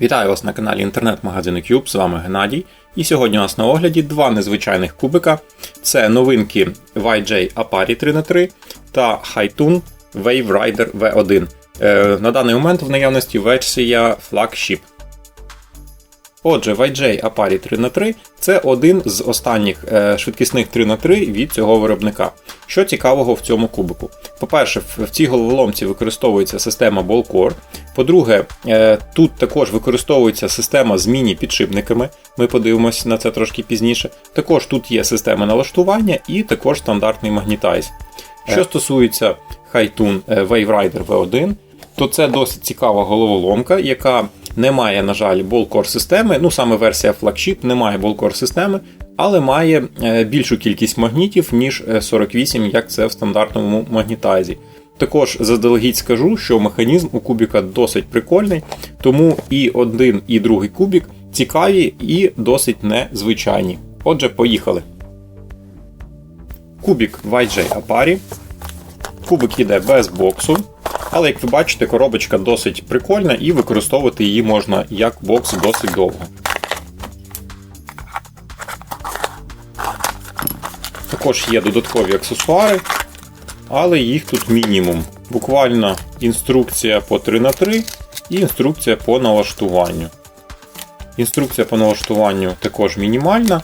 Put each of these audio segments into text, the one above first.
Вітаю вас на каналі інтернет-магазину Cube, з вами Геннадій. І сьогодні у нас на огляді два незвичайних кубика. Це новинки YJ Apari 3х3 та Haitun Wave Rider V1. Е, на даний момент в наявності версія Flagship. Отже, YJ Apari 3х3 це один з останніх е, швидкісних 3х3 від цього виробника. Що цікавого в цьому кубику? По-перше, в цій головоломці використовується система Ballcore. По-друге, е, тут також використовується система з міні-підшипниками. Ми подивимося на це трошки пізніше. Також тут є система налаштування і також стандартний магнітайз. Що стосується е, Wave Rider V1, то це досить цікава головоломка, яка не має, на жаль, болкор системи. Ну, саме версія Flagship не має болкор системи, але має е, більшу кількість магнітів, ніж е, 48, як це в стандартному магнітайзі. Також заздалегідь скажу, що механізм у кубіка досить прикольний, тому і один, і другий кубік цікаві і досить незвичайні. Отже, поїхали. Кубік YJ Apari. Кубик йде без боксу. Але як ви бачите, коробочка досить прикольна і використовувати її можна як бокс досить довго. Також є додаткові аксесуари, але їх тут мінімум. Буквально інструкція по 3х3 і інструкція по налаштуванню. Інструкція по налаштуванню також мінімальна.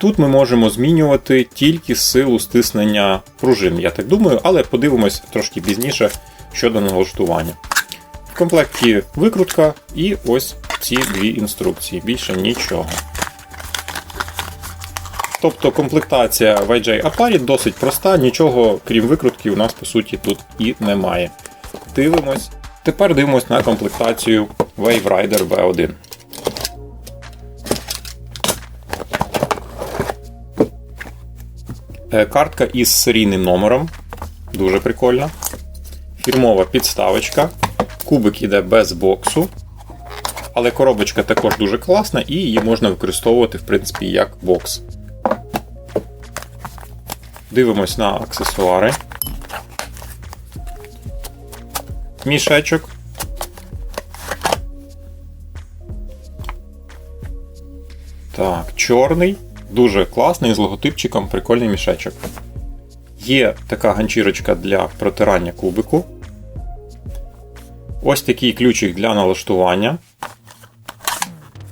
Тут ми можемо змінювати тільки силу стиснення пружин, я так думаю, але подивимось трошки пізніше щодо налаштування. В комплекті викрутка і ось ці дві інструкції. Більше нічого. Тобто комплектація в YJ Apari досить проста, нічого крім викрутки у нас по суті тут і немає. Дивимось. Тепер дивимось на комплектацію Wave Rider V1. Картка із серійним номером. Дуже прикольна. Фірмова підставочка. Кубик іде без боксу. Але коробочка також дуже класна і її можна використовувати, в принципі, як бокс. Дивимось на аксесуари. Мішечок. Так, чорний. Дуже класний з логотипчиком, прикольний мішечок. Є така ганчірочка для протирання кубику. Ось такий ключик для налаштування.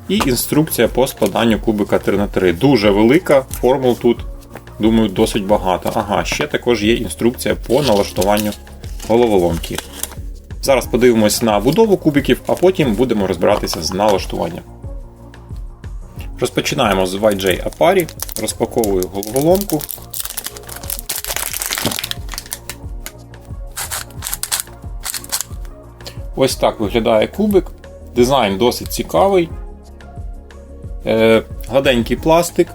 І інструкція по складанню кубика 3х3. Дуже велика, формул тут, думаю, досить багато. Ага, ще також є інструкція по налаштуванню головоломки. Зараз подивимось на будову кубиків, а потім будемо розбиратися з налаштуванням. Розпочинаємо з YJ Apari, розпаковую головоломку. Ось так виглядає кубик. Дизайн досить цікавий. Е, Гладенький пластик,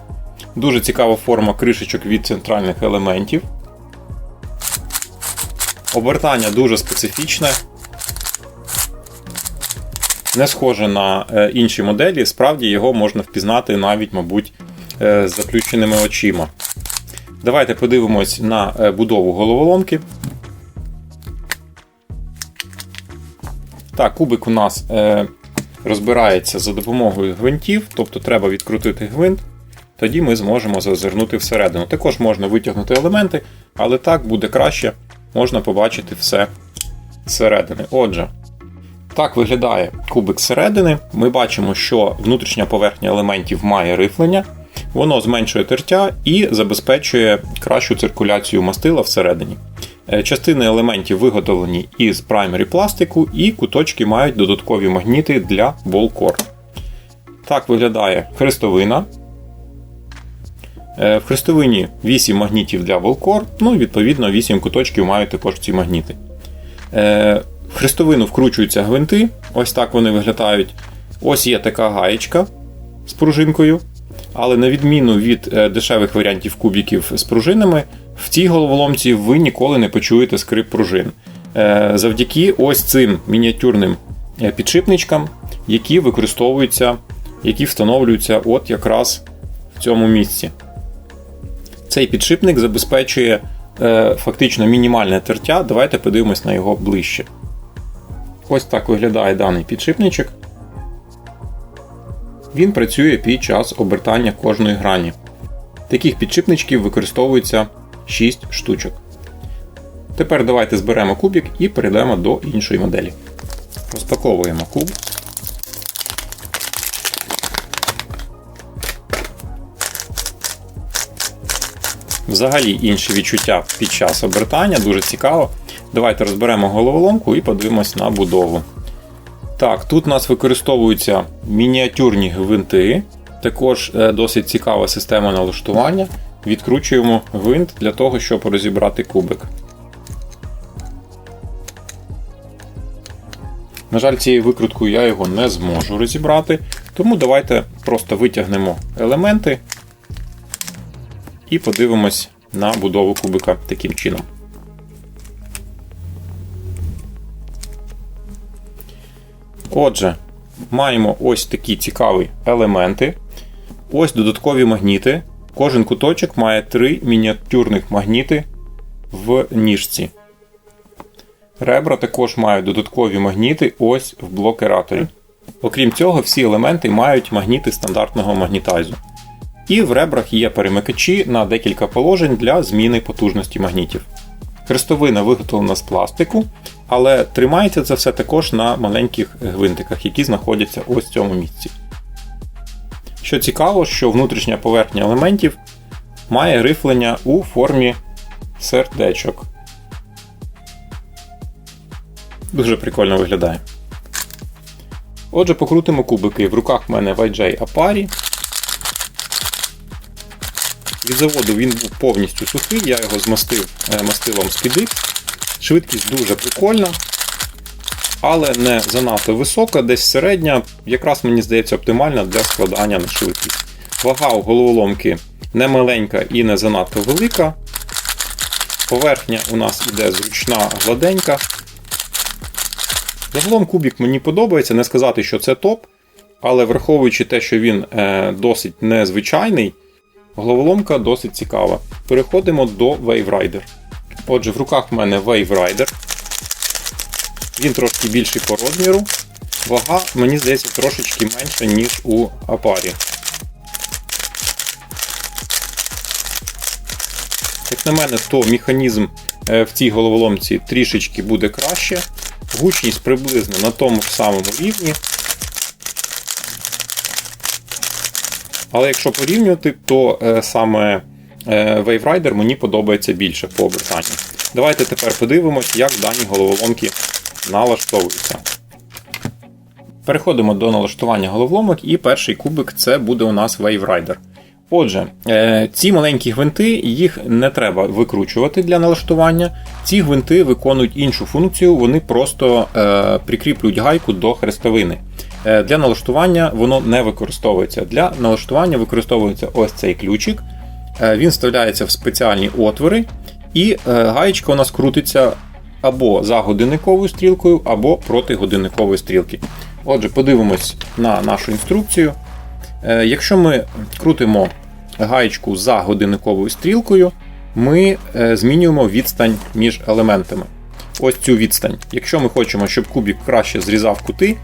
дуже цікава форма кришечок від центральних елементів. Обертання дуже специфічне. Не схоже на е, інші моделі, справді його можна впізнати навіть, мабуть, е, з заплющеними очима. Давайте подивимось на е, будову головоломки. Так, кубик у нас розбирається за допомогою гвинтів, тобто треба відкрутити гвинт, тоді ми зможемо зазирнути всередину. Також можна витягнути елементи, але так буде краще, можна побачити все зсередини. Отже, так виглядає кубик зсередини. Ми бачимо, що внутрішня поверхня елементів має рифлення, воно зменшує тертя і забезпечує кращу циркуляцію мастила всередині. Е, Частини елементів виготовлені із праймері пластику, і куточки мають додаткові магніти для болкор. Так виглядає хрестовина. Е, В хрестовині 8 магнітів для волкор, ну і відповідно 8 куточків мають також ці магніти. В хрестовину вкручуються гвинти, ось так вони виглядають. Ось є така гаєчка з пружинкою. Але на відміну від е, дешевих варіантів кубіків з пружинами, в цій головоломці ви ніколи не почуєте скрип пружин. Е, Завдяки ось цим мініатюрним е, підшипничкам, які використовуються, які встановлюються от якраз в цьому місці. Цей підшипник забезпечує фактично мінімальне тертя. Давайте подивимось на його ближче. Ось так виглядає даний підшипничок. Він працює під час обертання кожної грані. Таких підшипничків використовується 6 штучок. Тепер давайте зберемо кубик і перейдемо до іншої моделі. Розпаковуємо куб. Взагалі інші відчуття під час обертання, дуже цікаво. Давайте розберемо головоломку і подивимось на будову. Так, тут у нас використовуються мініатюрні гвинти, також е, досить цікава система налаштування. Відкручуємо гвинт для того, щоб розібрати кубик. На жаль, цією викруткою я його не зможу розібрати, тому давайте просто витягнемо елементи і подивимось на будову кубика таким чином. Отже, маємо ось такі цікаві елементи. Ось додаткові магніти. Кожен куточок має три мініатюрних магніти в ніжці. Ребра також мають додаткові магніти ось в блокераторі. Окрім цього, всі елементи мають магніти стандартного магнітайзу. І в ребрах є перемикачі на декілька положень для зміни потужності магнітів. Хрестовина виготовлена з пластику, але тримається це все також на маленьких гвинтиках, які знаходяться ось в цьому місці. Що цікаво, що внутрішня поверхня елементів має рифлення у формі сердечок. Дуже прикольно виглядає. Отже, покрутимо кубики. В руках в мене YJ Apari. Від заводу він був повністю сухий, я його змастив е, мастилом Speedix. Швидкість дуже прикольна, але не занадто висока, десь середня, якраз мені здається оптимальна для складання на швидкість. Вага у головоломки не маленька і не занадто велика. Поверхня у нас іде зручна, гладенька. Загалом кубік мені подобається, не сказати, що це топ, але враховуючи те, що він е, досить незвичайний, головоломка досить цікава. Переходимо до Wave Rider. Отже, в руках в мене Wave Rider. Він трошки більший по розміру. Вага, мені здається, трошечки менша, ніж у Апарі. Як на мене, то механізм е, в цій головоломці трішечки буде краще. Гучність приблизно на тому ж самому рівні. Але якщо порівнювати, то е, саме е, Wave Rider мені подобається більше по обертанню. Давайте тепер подивимось, як дані головоломки налаштовуються. Переходимо до налаштування головоломок, і перший кубик це буде у нас Wave Rider. Отже, е, ці маленькі гвинти, їх не треба викручувати для налаштування. Ці гвинти виконують іншу функцію, вони просто прикріплюють гайку до хрестовини. Е, для налаштування воно не використовується. Для налаштування використовується ось цей ключик. Він вставляється в спеціальні отвори, і гаєчка у нас крутиться або за годинниковою стрілкою, або проти годинникової стрілки. Отже, подивимось на нашу інструкцію. Якщо ми крутимо гаєчку за годинниковою стрілкою, ми е, змінюємо відстань між елементами. Ось цю відстань. Якщо ми хочемо, щоб кубік краще зрізав кути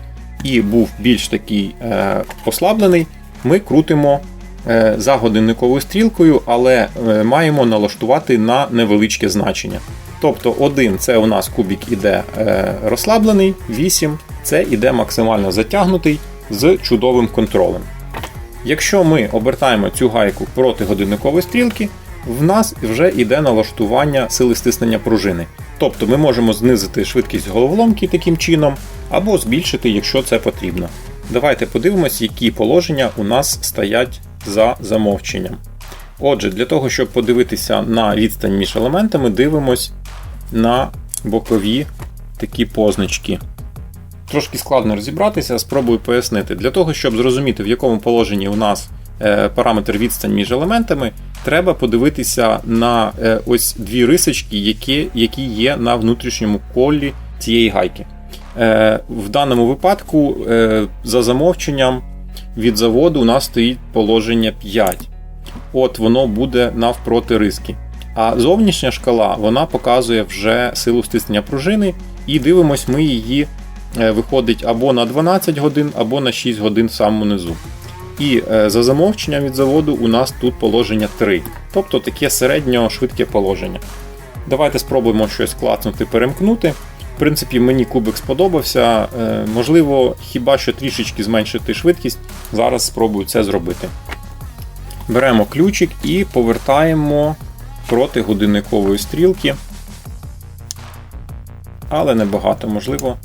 і був більш такий е, послаблений, ми крутимо е, за годинниковою стрілкою, але маємо налаштувати на невеличке значення. Тобто 1 це у нас кубік іде розслаблений, 8 це іде максимально затягнутий з чудовим контролем. Якщо ми обертаємо цю гайку проти годинникової стрілки, в нас вже йде налаштування сили стиснення пружини. Тобто ми можемо знизити швидкість головоломки таким чином, або збільшити, якщо це потрібно. Давайте подивимось, які положення у нас стоять за замовченням. Отже, для того, щоб подивитися на відстань між елементами, дивимось на бокові такі позначки. Трошки складно розібратися, спробую пояснити. Для того, щоб зрозуміти, в якому положенні у нас параметр відстань між елементами, треба подивитися на е, ось дві рисочки, які які є на внутрішньому колі цієї гайки. Е, в даному випадку, за замовченням від заводу, у нас стоїть положення 5. От воно буде навпроти риски. А зовнішня шкала вона показує вже силу стиснення пружини, і дивимось ми її Е, виходить або на 12 годин, або на 6 годин в самому низу. І е, за замовченням від заводу у нас тут положення 3, тобто таке середньо-швидке положення. Давайте спробуємо щось клацнути, перемкнути. В принципі, мені кубик сподобався. Е, Можливо, хіба що трішечки зменшити швидкість. Зараз спробую це зробити. Беремо ключик і повертаємо проти годинникової стрілки. Але небагато, можливо.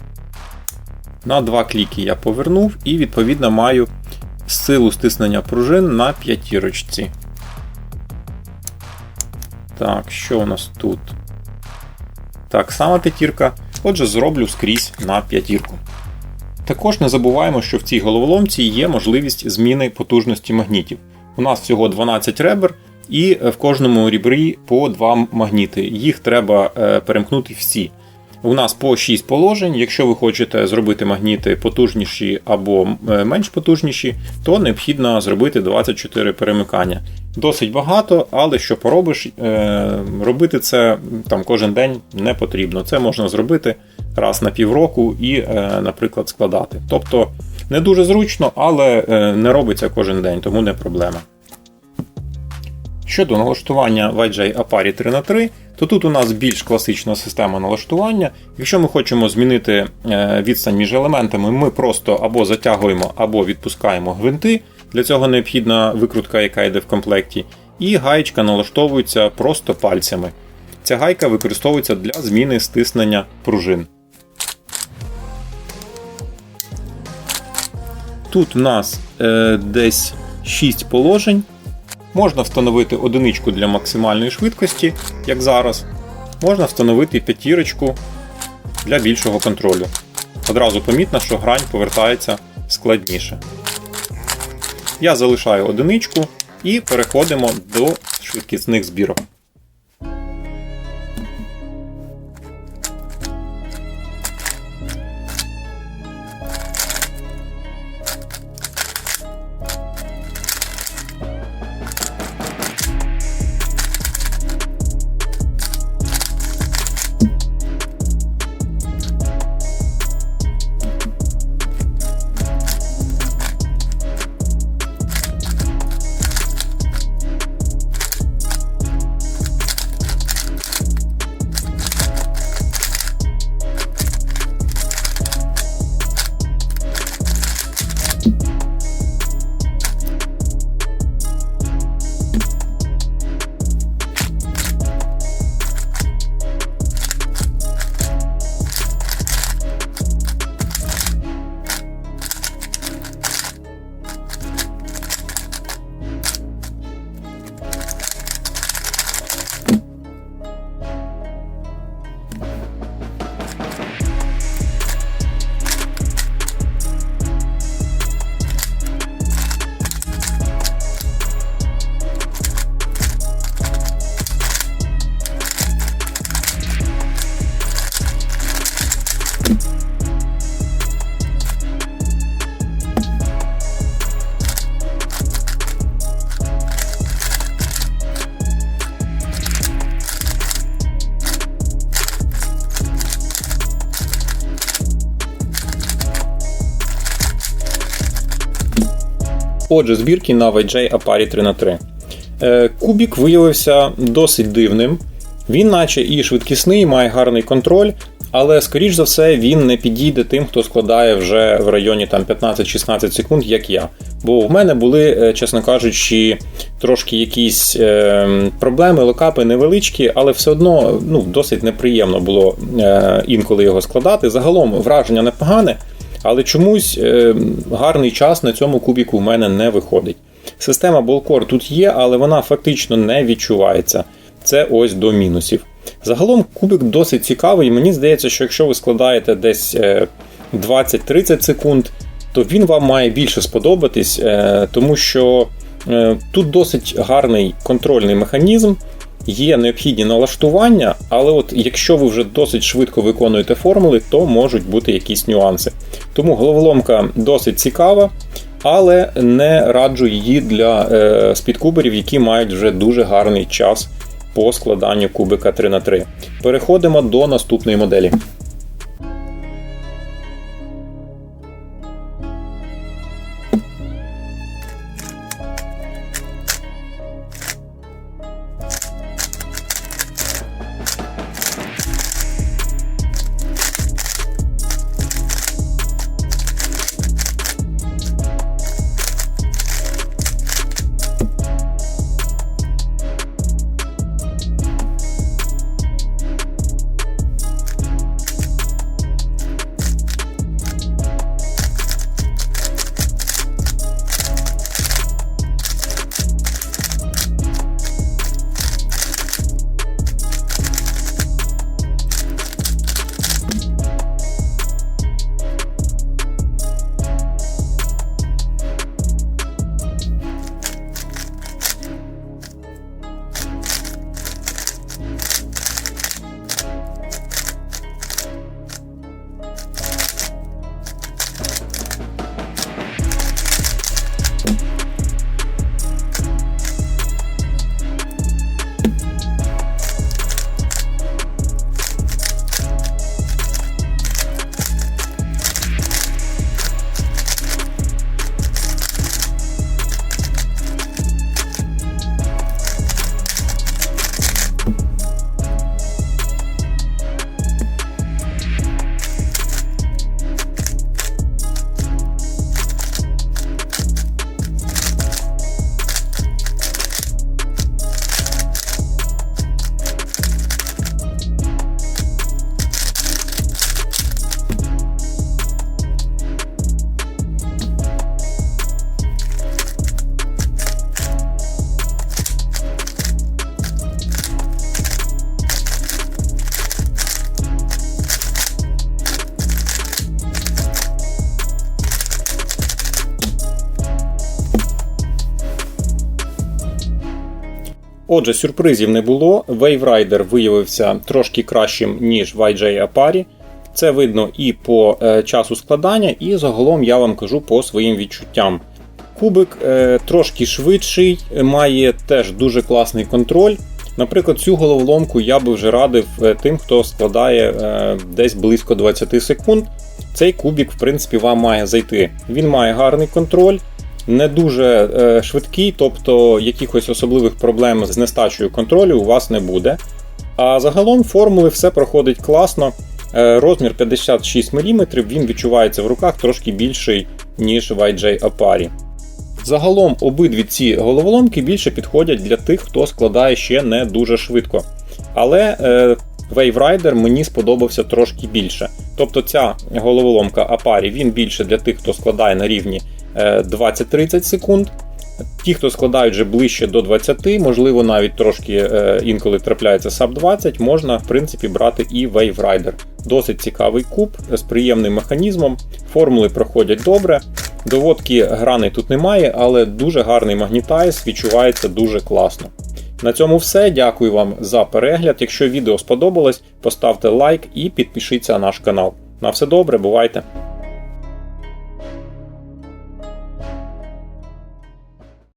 На два кліки я повернув і, відповідно, маю силу стиснення пружин на п'ятірочці. Так, що у нас тут? Так, сама п'ятірка. Отже, зроблю скрізь на п'ятірку. Також не забуваємо, що в цій головоломці є можливість зміни потужності магнітів. У нас всього 12 ребер, і в кожному рібрі по 2 магніти. Їх треба е, перемкнути всі. У нас по 6 положень. Якщо ви хочете зробити магніти потужніші або е, менш потужніші, то необхідно зробити 24 перемикання. Досить багато, але що поробиш, е, робити це там кожен день не потрібно. Це можна зробити раз на півроку і, е, наприклад, складати. Тобто не дуже зручно, але не робиться кожен день, тому не проблема. Щодо налаштування YJ Apari 3х3, то тут у нас більш класична система налаштування. Якщо ми хочемо змінити відстань між елементами, ми просто або затягуємо, або відпускаємо гвинти. Для цього необхідна викрутка, яка йде в комплекті, і гаєчка налаштовується просто пальцями. Ця гайка використовується для зміни стиснення пружин. Тут у нас е, десь 6 положень. Можна встановити одиничку для максимальної швидкості, як зараз. Можна встановити п'ятірочку для більшого контролю. Одразу помітно, що грань повертається складніше. Я залишаю одиничку і переходимо до швидкісних збірок. Отже, збірки на VJ Apari 3х3. Е, кубік виявився досить дивним. Він, наче і швидкісний, має гарний контроль, але, скоріш за все, він не підійде тим, хто складає вже в районі 15-16 секунд, як я. Бо в мене були, е, чесно кажучи, трошки якісь е, проблеми, локапи невеличкі, але все одно ну, досить неприємно було е, інколи його складати. Загалом враження непогане. Але чомусь е, гарний час на цьому кубіку в мене не виходить. Система Bolcore тут є, але вона фактично не відчувається. Це ось до мінусів. Загалом кубик досить цікавий, мені здається, що якщо ви складаєте десь 20-30 е, секунд, то він вам має більше сподобатись, е, тому що тут досить гарний контрольний механізм є необхідні налаштування, але от якщо ви вже досить швидко виконуєте формули, то можуть бути якісь нюанси. Тому головоломка досить цікава, але не раджу її для е, спідкуберів, які мають вже дуже гарний час по складанню кубика 3х3. Переходимо до наступної моделі. Отже, сюрпризів не було. Wave Rider виявився трошки кращим, ніж YJ Apari. Це видно і по е, часу складання, і загалом я вам кажу по своїм відчуттям. Кубик е, трошки швидший, має теж дуже класний контроль. Наприклад, цю головоломку я би вже радив е, тим, хто складає десь близько 20 секунд. Цей кубик, в принципі, вам має зайти. Він має гарний контроль, не дуже е, швидкий, тобто якихось особливих проблем з нестачею контролю у вас не буде. А загалом формули все проходить класно. Е, Розмір 56 мм, він відчувається в руках трошки більший, ніж в IJ Apari. Загалом обидві ці головоломки більше підходять для тих, хто складає ще не дуже швидко. Але е, Wave Rider мені сподобався трошки більше. Тобто ця головоломка Apari він більше для тих, хто складає на рівні 20-30 секунд. Ті, хто складають вже ближче до 20, можливо, навіть трошки е, інколи трапляється SAP 20, можна в принципі брати і Wave Rider. Досить цікавий куб з приємним механізмом. Формули проходять добре. Доводки граней тут немає, але дуже гарний магнітайз, відчувається дуже класно. На цьому все. Дякую вам за перегляд. Якщо відео сподобалось, поставте лайк і підпишіться на наш канал. На все добре, бувайте!